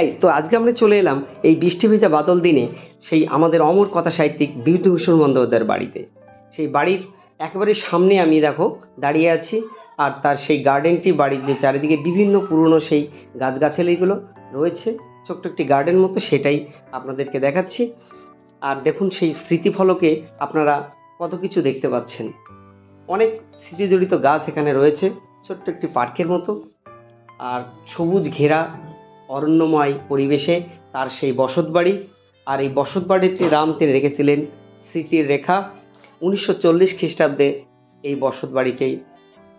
Guys, তো আজকে আমরা চলে এলাম এই বৃষ্টি ভেজা বাদল দিনে সেই আমাদের অমর কথা সাহিত্যিক বিভূতিভূষণ বন্দ্যোপাধ্যায়ের বাড়িতে। সেই বাড়ির একেবারে সামনে আমি দেখো দাঁড়িয়ে আছি আর তার সেই গার্ডেনটি বাড়ির যে চারিদিকে বিভিন্ন পুরনো সেই গাছগাছালিগুলো রয়েছে ছোট্ট একটি গার্ডেন মতো সেটাই আপনাদেরকে দেখাচ্ছি। আর দেখুন সেই স্মৃতিফলকে আপনারা কত কিছু দেখতে পাচ্ছেন। অনেক স্মৃতিজড়িত গাছ এখানে রয়েছে ছোট্ট একটি পার্কের মতো। আর সবুজ ঘেরা অরণ্যময় পরিবেশে তার সেই বসতবাড়ি। আর এই বসতবাড়িটি রাম তিনি রেখেছিলেন স্মৃতির রেখা। উনিশশো চল্লিশ খ্রিস্টাব্দে এই বসতবাড়িকেই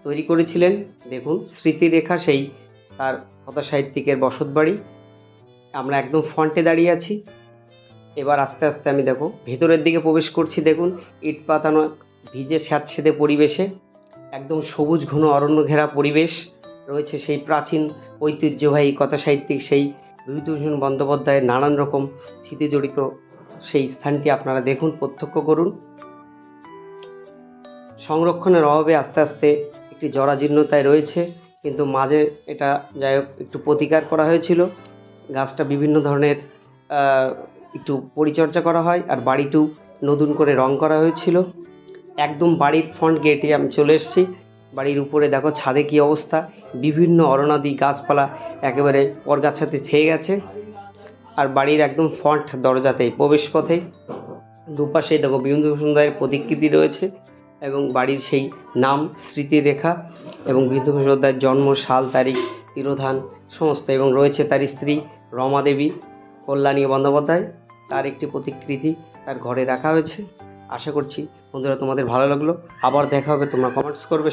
তৈরি করেছিলেন। দেখুন, স্মৃতির রেখা সেই তার কথা সাহিত্যিকের বসতবাড়ি। আমরা একদম ফ্রন্টে দাঁড়িয়ে আছি। এবার আস্তে আস্তে আমি দেখো, ভেতরের দিকে প্রবেশ করছি। দেখুন, ইট পাতানো ভিজে স্যাঁতসেদে পরিবেশে। একদম সবুজ ঘন অরণ্য ঘেরা পরিবেশ রয়েছে সেই প্রাচীন ঐতিহ্যবাহী কথা সাহিত্যিক সেই বিভূতিভূষণ বন্দ্যোপাধ্যায়ের নানান রকম স্মৃতি জড়িত সেই স্থানটি আপনারা দেখুন, প্রত্যক্ষ করুন। সংরক্ষণের অভাবে আস্তে আস্তে একটি জরাজীর্ণতায় রয়েছে, কিন্তু মাঝে এটা যাই হোক একটু প্রতিকার করা হয়েছিল। গাছটা বিভিন্ন ধরনের একটু পরিচর্যা করা হয় আর বাড়িটিও নতুন করে রং করা হয়েছিল। একদম বাড়ির ফ্রন্ট গেটে আমি চলে এসেছি। বাড়ির উপরে দেখো ছাদে কি অবস্থা? বিভিন্ন অরণাদি গাছপালা একেবারে পরগাছাতে ছেয়ে গেছে। আর বাড়ির একদম ফ্রন্ট দরজাতেই প্রবেশ পথে দুপাশে দেখো বিভূতিভূষণ রায়ের প্রতিকৃতি রয়েছে এবং বাড়ির সেই নাম স্মৃতির রেখা এবং বিভূতিভূষণ রায়ের জন্ম, সাল, তারিখ, তিরোধান সমস্ত এবং রয়েছে তার স্ত্রী রমা দেবী, কল্যাণী বন্দ্যোপাধ্যায়। তার একটি প্রতিকৃতি তার ঘরে রাখা হয়েছে। আশা করছি বন্ধুরা তোমাদের ভালো লাগল। আবার দেখা হবে, তোমরা কমেন্টস করবে।